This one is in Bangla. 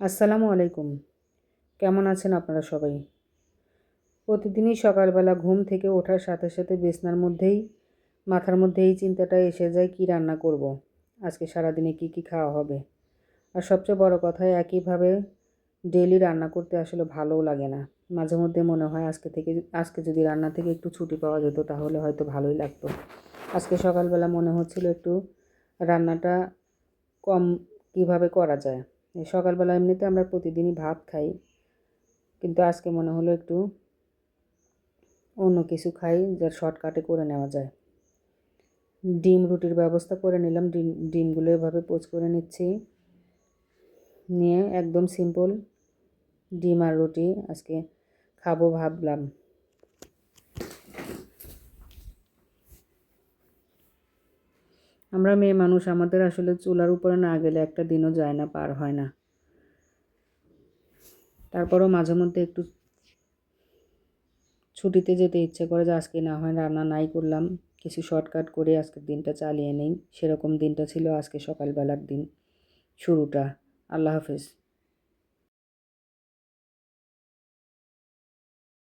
আসসালামু আলাইকুম। কেমন আছেন আপনারা সবাই? প্রতিদিনই সকালবেলা ঘুম থেকে ওঠার সাথে সাথে বিছনার মধ্যেই, মাথার মধ্যে এই চিন্তাটা এসে যায়, কি রান্না করব। আজকে সারাদিনে কি কি খাওয়া হবে? আর সবচেয়ে বড় কথা, একইভাবে ডেলি রান্না করতে আসলে ভালোও লাগে না। মাঝে মধ্যে মনে হয় আজকে থেকে, আজকে যদি রান্না থেকে একটু ছুটি পাওয়া যেত, তাহলে হয়তো ভালোই লাগতো। আজকে সকালবেলা মনে হচ্ছিল একটু রান্নাটা কম কীভাবে করা যায়। সকালবেলা এমনিতে আমরা প্রতিদিনই ভাত খাই, কিন্তু আজকে মনে হলো একটু অন্য কিছু খাই যা শর্টকাটে করে নেওয়া যায়। ডিম রুটির ব্যবস্থা করে নিলাম, ডিম, ডিমগুলো এভাবে পোচ করে নিচ্ছি। নিয়ে একদম সিম্পল ডিম আর রুটি আজকে খাব ভাবলাম। আমরা মেয়ে মানুষ, আমাদের আসলে চুলার উপরে না গেলে একটা দিনও যায় না, পার হয় না। তারপরও মাঝে মধ্যে একটু ছুটিতে যেতে ইচ্ছে করে যে আজকে না হয় রান্না নাই করলাম, কিছু শর্টকাট করে আজকের দিনটা চালিয়ে নেই। সেরকম দিনটা ছিল আজকে সকালবেলার দিন, শুরুটা। আল্লাহ হাফেজ।